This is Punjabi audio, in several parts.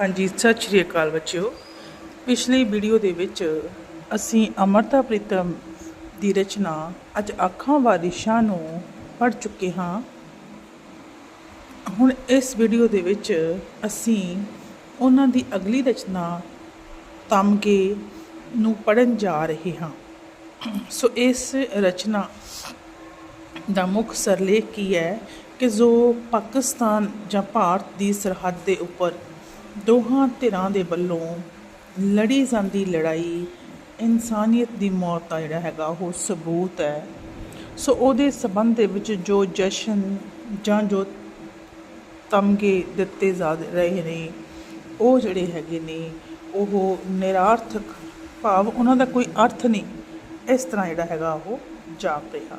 ਹਾਂਜੀ, ਸਤਿ ਸ਼੍ਰੀ ਅਕਾਲ ਬੱਚਿਓ। ਪਿਛਲੀ ਵੀਡੀਓ ਦੇ ਵਿੱਚ ਅਸੀਂ ਅਮਰਤਾ ਪ੍ਰੀਤਮ ਦੀ ਰਚਨਾ ਅੱਜ ਅੱਖਾਂ ਵਾਰਿਸ਼ਾਂ ਨੂੰ ਪੜ੍ਹ ਚੁੱਕੇ ਹਾਂ। ਹੁਣ ਇਸ ਵੀਡੀਓ ਦੇ ਵਿੱਚ ਅਸੀਂ ਉਹਨਾਂ ਦੀ ਅਗਲੀ ਰਚਨਾ ਤਮਗੇ ਨੂੰ ਪੜਨ ਜਾ ਰਹੇ ਹਾਂ। ਸੋ ਇਸ ਰਚਨਾ ਦਾ ਮੁੱਖ ਸਰਲੇਖ ਕੀ ਹੈ ਕਿ ਜੋ ਪਾਕਿਸਤਾਨ ਜਾਂ ਭਾਰਤ ਦੀ ਸਰਹੱਦ ਦੇ ਉੱਪਰ ਦੋਹਾਂ ਧਿਰਾਂ ਦੇ ਵੱਲੋਂ ਲੜੀ ਜਾਂਦੀ ਲੜਾਈ ਇਨਸਾਨੀਅਤ ਦੀ ਮੌਤ ਦਾ ਜਿਹੜਾ ਹੈਗਾ ਉਹ ਸਬੂਤ ਹੈ। ਸੋ ਉਹਦੇ ਸਬੰਧ ਦੇ ਵਿੱਚ ਜੋ ਜਸ਼ਨ ਜਾਂ ਜੋ ਤਮਗੇ ਦਿੱਤੇ ਜਾ ਰਹੇ ਨੇ, ਉਹ ਜਿਹੜੇ ਹੈਗੇ ਨੇ, ਉਹ ਨਿਰਾਰਥਕ ਭਾਵ ਉਹਨਾਂ ਦਾ ਕੋਈ ਅਰਥ ਨਹੀਂ। ਇਸ ਤਰ੍ਹਾਂ ਜਿਹੜਾ ਹੈਗਾ ਉਹ ਜਾਪ ਰਿਹਾ।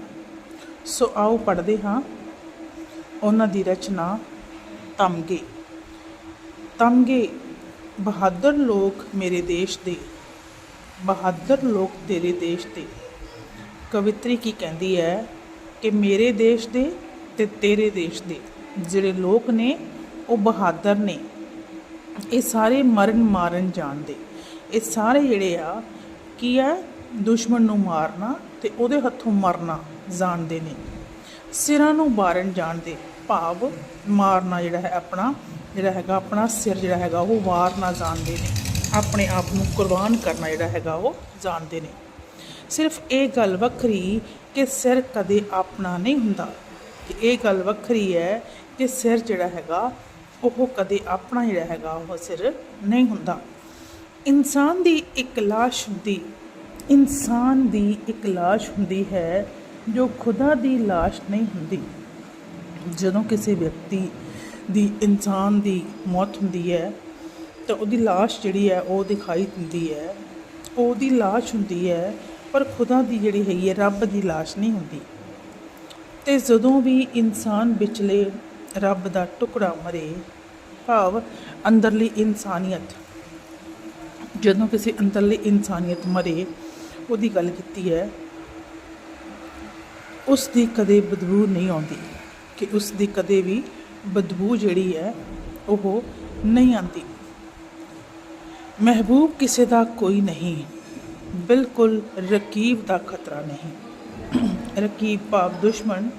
ਸੋ ਆਓ ਪੜ੍ਹਦੇ ਹਾਂ ਉਹਨਾਂ ਦੀ ਰਚਨਾ ਤਮਗੇ। ਤਮਗੇ ਬਹਾਦਰ ਲੋਕ ਮੇਰੇ ਦੇਸ਼ ਦੇ, ਬਹਾਦਰ ਲੋਕ ਤੇਰੇ ਦੇਸ਼ ਦੇ। ਕਵਿਤਰੀ ਕੀ ਕਹਿੰਦੀ ਹੈ ਕਿ ਮੇਰੇ ਦੇਸ਼ ਦੇ ਤੇ ਤੇਰੇ ਦੇਸ਼ ਦੇ, ਜਿਹੜੇ ਲੋਕ ਨੇ ਉਹ ਬਹਾਦਰ ਨੇ। ਇਹ ਸਾਰੇ ਮਰਨ ਮਾਰਨ ਜਾਣਦੇ ਇਹ ਸਾਰੇ ਜਿਹੜੇ ਆ, ਕੀ ਹੈ? ਦੁਸ਼ਮਣ ਨੂੰ ਮਾਰਨਾ ਤੇ ਉਹਦੇ ਹੱਥੋਂ ਮਰਨਾ ਜਾਣਦੇ ਨੇ। ਸਿਰਾਂ ਨੂੰ ਬਾਰਨ ਜਾਣਦੇ ਭਾਵ ਮਾਰਨਾ ਜਿਹੜਾ ਹੈ ਆਪਣਾ ਜਿਹੜਾ ਹੈਗਾ, ਆਪਣਾ ਸਿਰ ਜਿਹੜਾ ਹੈਗਾ, ਉਹ ਵਾਰਨਾ ਜਾਣਦੇ ਨੇ। ਆਪਣੇ ਆਪ ਨੂੰ ਕੁਰਬਾਨ ਕਰਨਾ ਜਿਹੜਾ ਹੈਗਾ, ਉਹ ਜਾਣਦੇ ਨੇ। ਸਿਰਫ ਇਹ ਗੱਲ ਵੱਖਰੀ ਕਿ ਸਿਰ ਕਦੇ ਆਪਣਾ ਨਹੀਂ ਹੁੰਦਾ। ਕਿ ਇਹ ਗੱਲ ਵੱਖਰੀ ਹੈ ਕਿ ਸਿਰ ਜਿਹੜਾ ਹੈਗਾ, ਉਹ ਕਦੇ ਆਪਣਾ ਜਿਹੜਾ ਹੈਗਾ, ਉਹ ਸਿਰ ਨਹੀਂ ਹੁੰਦਾ। ਇਨਸਾਨ ਦੀ ਇੱਕ ਲਾਸ਼ ਹੁੰਦੀ, ਇਨਸਾਨ ਦੀ ਇੱਕ ਲਾਸ਼ ਹੁੰਦੀ ਹੈ ਜੋ ਖੁਦਾ ਦੀ ਲਾਸ਼ ਨਹੀਂ ਹੁੰਦੀ। ਜਦੋਂ ਕਿਸੇ ਵਿਅਕਤੀ ਦੀ ਇਨਸਾਨ ਦੀ ਮੌਤ ਹੁੰਦੀ ਹੈ, ਤਾਂ ਉਹਦੀ ਲਾਸ਼ ਜਿਹੜੀ ਹੈ, ਉਹ ਦਿਖਾਈ ਦਿੰਦੀ ਹੈ। ਉਹਦੀ ਲਾਸ਼ ਹੁੰਦੀ ਹੈ, ਪਰ ਖੁਦਾ ਦੀ ਜਿਹੜੀ ਹੈਗੀ ਹੈ, ਰੱਬ ਦੀ ਲਾਸ਼ ਨਹੀਂ ਹੁੰਦੀ। ਤੇ ਜਦੋਂ ਵੀ ਇਨਸਾਨ ਵਿਚਲੇ ਰੱਬ ਦਾ ਟੁਕੜਾ ਮਰੇ, ਭਾਵ ਅੰਦਰਲੀ ਇਨਸਾਨੀਅਤ, ਜਦੋਂ ਕਿਸੇ ਅੰਦਰਲੀ ਇਨਸਾਨੀਅਤ ਮਰੇ, ਉਹਦੀ ਗੱਲ ਕੀਤੀ ਹੈ, ਉਸ ਦੀ ਕਦੇ ਬਦਬੂ ਨਹੀਂ ਆਉਂਦੀ ਕਿ ਉਸ ਦੀ ਕਦੇ ਵੀ ਬਦਬੂ ਜਿਹੜੀ ਹੈ, ਉਹ ਨਹੀਂ ਆਉਂਦੀ। ਮਹਿਬੂਬ ਕਿਸੇ ਦਾ ਕੋਈ ਨਹੀਂ। ਬਿਲਕੁਲ ਰਕੀਬ ਦਾ ਖਤਰਾ ਨਹੀਂ। ਰਕੀਬ ਭਾਵ ਦੁਸ਼ਮਣ,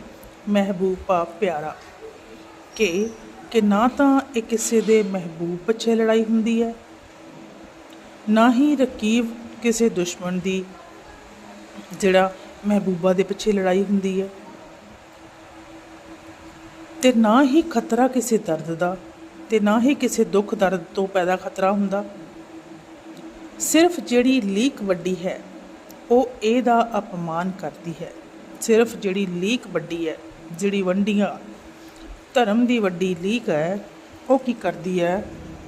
ਮਹਿਬੂਬ ਭਾਵ ਪਿਆਰਾ। ਕਿ ਕਿ ਨਾ ਤਾਂ ਇਹ ਕਿਸੇ ਦੇ ਮਹਿਬੂਬ ਪਿੱਛੇ ਲੜਾਈ ਹੁੰਦੀ ਹੈ, ਨਾ ਹੀ ਰਕੀਬ ਕਿਸੇ ਦੁਸ਼ਮਣ ਦੀ ਜਿਹੜਾ ਮਹਿਬੂਬਾ ਦੇ ਪਿੱਛੇ ਲੜਾਈ ਹੁੰਦੀ ਹੈ। ਤੇ ਨਾ ਹੀ ਖਤਰਾ ਕਿਸੇ ਦਰਦ ਦਾ ਤੇ ਨਾ ਹੀ ਕਿਸੇ ਦੁੱਖ ਦਰਦ ਤੋਂ ਪੈਦਾ ਖਤਰਾ ਹੁੰਦਾ। ਸਿਰਫ ਜਿਹੜੀ ਲੀਕ ਵੱਡੀ ਹੈ, ਉਹ ਇਹਦਾ ਅਪਮਾਨ ਕਰਦੀ ਹੈ। ਸਿਰਫ ਜਿਹੜੀ ਲੀਕ ਵੱਡੀ ਹੈ, ਜਿਹੜੀ ਵੰਡੀਆਂ ਧਰਮ ਦੀ ਵੱਡੀ ਲੀਕ ਹੈ, ਉਹ ਕੀ ਕਰਦੀ ਹੈ?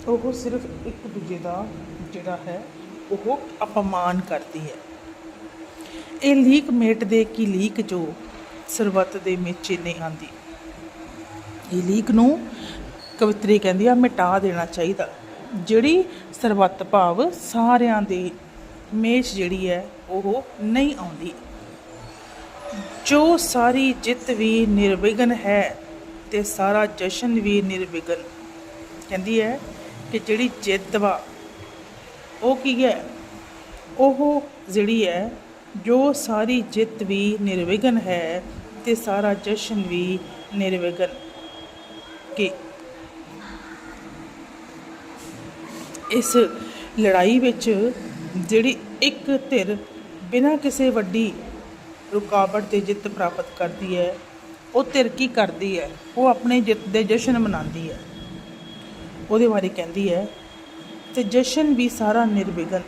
ਉਹ ਸਿਰਫ ਇੱਕ ਦੂਜੇ ਦਾ ਜਿਹੜਾ ਹੈ, ਉਹ ਅਪਮਾਨ ਕਰਦੀ ਹੈ। ਇਹ ਲੀਕ ਮੇਟ ਦੇ ਕੀ ਲੀਕ ਜੋ ਸਰਬੱਤ ਦੇ ਮੇਚੇ ਨਹੀਂ ਆਂਦੀ। ਇਹ ਲੀਕ ਨੂੰ ਕਵਿਤਰੀ ਕਹਿੰਦੀ ਆ, ਮਿਟਾ ਦੇਣਾ ਚਾਹੀਦਾ। ਜਿਹੜੀ ਸਰਬੱਤ ਭਾਵ ਸਾਰਿਆਂ ਦੇ ਮੇਸ਼ ਜਿਹੜੀ ਹੈ, ਉਹ ਨਹੀਂ ਆਉਂਦੀ। ਜੋ ਸਾਰੀ ਜਿੱਤ ਵੀ ਨਿਰਵਿਘਨ ਹੈ ਤੇ ਸਾਰਾ ਜਸ਼ਨ ਵੀ ਨਿਰਵਿਘਨ, ਕਹਿੰਦੀ ਹੈ ਕਿ ਜਿਹੜੀ ਜਿੱਤ ਵਾ, ਉਹ ਕੀ ਹੈ? ਉਹ ਜਿਹੜੀ ਹੈ, ਜੋ ਸਾਰੀ ਜਿੱਤ ਵੀ ਨਿਰਵਿਘਨ ਹੈ ਤੇ ਸਾਰਾ ਜਸ਼ਨ ਵੀ ਨਿਰਵਿਘਨ। ਕਿ ਇਸ ਲੜਾਈ ਵਿੱਚ ਜਿਹੜੀ ਇੱਕ ਧਿਰ ਬਿਨਾਂ ਕਿਸੇ ਵੱਡੀ ਰੁਕਾਵਟ ਦੇ ਜਿੱਤ ਪ੍ਰਾਪਤ ਕਰਦੀ ਹੈ, ਉਹ ਧਿਰ ਕੀ ਕਰਦੀ ਹੈ? ਉਹ ਆਪਣੇ ਜਿੱਤ ਦੇ ਜਸ਼ਨ ਮਨਾਉਂਦੀ ਹੈ। ਉਹਦੇ ਬਾਰੇ ਕਹਿੰਦੀ ਹੈ ਤੇ ਜਸ਼ਨ ਵੀ ਸਾਰਾ ਨਿਰਵਿਘਨ।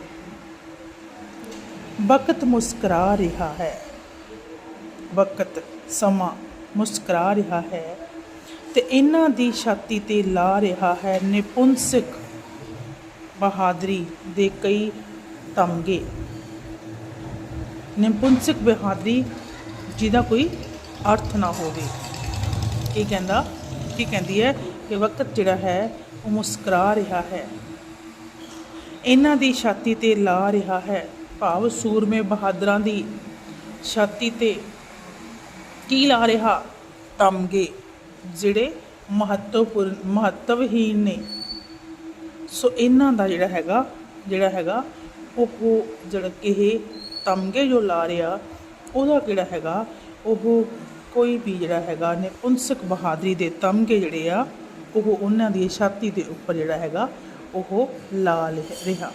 ਵਕਤ ਮੁਸਕਰਾ ਰਿਹਾ ਹੈ। ਵਕਤ ਸਮਾਂ ਮੁਸਕਰਾ ਰਿਹਾ ਹੈ। ਤੇ ਇਹਨਾਂ ਦੀ ਛਾਤੀ ਤੇ ਲਾ ਰਿਹਾ ਹੈ ਨਿਪੁੰਸਕ ਬਹਾਦਰੀ ਦੇ ਕਈ ਤਮਗੇ ਨਿਪੁੰਸਕ ਬਹਾਦਰੀ ਜਿਹਦਾ ਕੋਈ ਅਰਥ ਨਾ ਹੋਵੇ। ਕੀ ਕਹਿੰਦਾ? ਕੀ ਕਹਿੰਦੀ ਹੈ? ਕਿ ਵਕਤ ਜਿਹੜਾ ਹੈ, ਉਹ ਮੁਸਕਰਾ ਰਿਹਾ ਹੈ। ਇਹਨਾਂ ਦੀ ਛਾਤੀ ਤੇ ਲਾ ਰਿਹਾ ਹੈ। ਭਾਵ ਸੂਰਮੇ ਬਹਾਦਰਾਂ ਦੀ ਛਾਤੀ ਤੇ ਕੀ ਲਾ ਰਿਹਾ? ਤਮਗੇ ਜਿਹੜੇ ਮਹੱਤਵਪੂਰਨ, ਮਹੱਤਵਹੀਣ ਨੇ। ਸੋ ਇਹਨਾਂ ਦਾ ਜਿਹੜਾ ਹੈਗਾ ਜਿਹੜਾ ਹੈਗਾ, ਉਹ ਜਿਹੜਾ ਕਿ ਇਹ ਤਮਗੇ ਜੋ ਲਾ ਰਿਹਾ, ਉਹਦਾ ਕਿਹੜਾ ਹੈਗਾ, ਉਹ ਕੋਈ ਵੀ ਜਿਹੜਾ ਹੈਗਾ ਨਿਪੁੰਸਕ ਬਹਾਦਰੀ ਦੇ ਤਮਗੇ ਜਿਹੜੇ ਆ, ਉਹ ਉਹਨਾਂ ਦੀ ਛਾਤੀ ਦੇ ਉੱਪਰ ਜਿਹੜਾ ਹੈਗਾ, ਉਹ ਲਾ ਲਿ- ਰਿਹਾ।